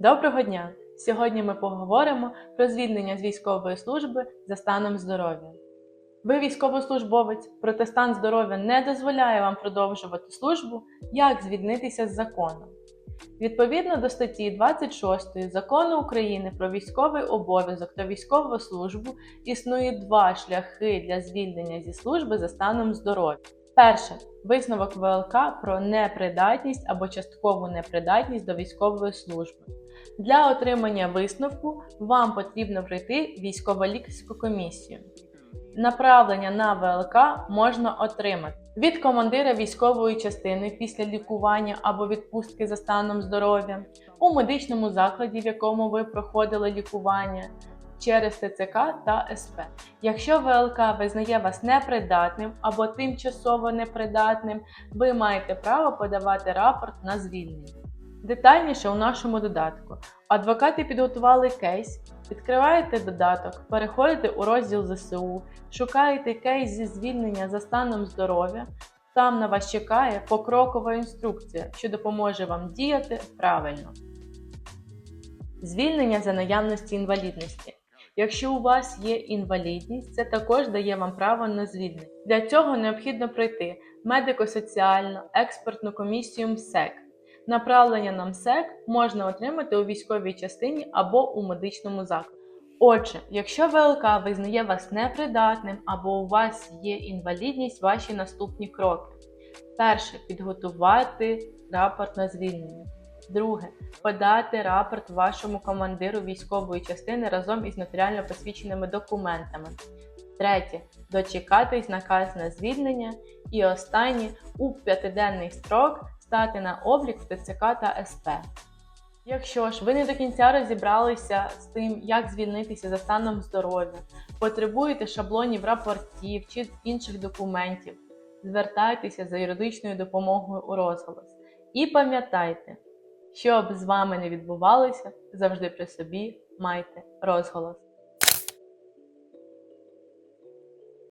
Доброго дня! Сьогодні ми поговоримо про звільнення з військової служби за станом здоров'я. Ви військовослужбовець, проте стан здоров'я не дозволяє вам продовжувати службу, як звільнитися з законом. Відповідно до статті 26 Закону України про військовий обов'язок та військову службу існує два шляхи для звільнення зі служби за станом здоров'я. Перше висновок ВЛК про непридатність або часткову непридатність до військової служби. Для отримання висновку вам потрібно пройти військово-лікарську комісію. Направлення на ВЛК можна отримати від командира військової частини після лікування або відпустки за станом здоров'я, у медичному закладі, в якому ви проходили лікування, через ТЦК та СП. Якщо ВЛК визнає вас непридатним або тимчасово непридатним, ви маєте право подавати рапорт на звільнення. Детальніше у нашому додатку. Адвокати підготували кейс, відкриваєте додаток, переходите у розділ ЗСУ, шукаєте кейс зі звільнення за станом здоров'я. Там на вас чекає покрокова інструкція, що допоможе вам діяти правильно. Звільнення за наявності інвалідності. Якщо у вас є інвалідність, це також дає вам право на звільнення. Для цього необхідно пройти медико-соціальну експертну комісію МСЕК. Направлення на МСЕК можна отримати у військовій частині або у медичному закладі. Отже, якщо ВЛК визнає вас непридатним або у вас є інвалідність, ваші наступні кроки. Перше підготувати рапорт на звільнення. Друге подати рапорт вашому командиру військової частини разом із нотаріально посвідченими документами. Третє дочекатись наказ на звільнення. І останнє у п'ятиденний строк стати на облік в ТЦК та СП. Якщо ж ви не до кінця розібралися з тим, як звільнитися за станом здоров'я, потребуєте шаблонів рапортів чи інших документів, звертайтеся за юридичною допомогою у розголос. І пам'ятайте, що б з вами не відбувалося, завжди при собі майте розголос.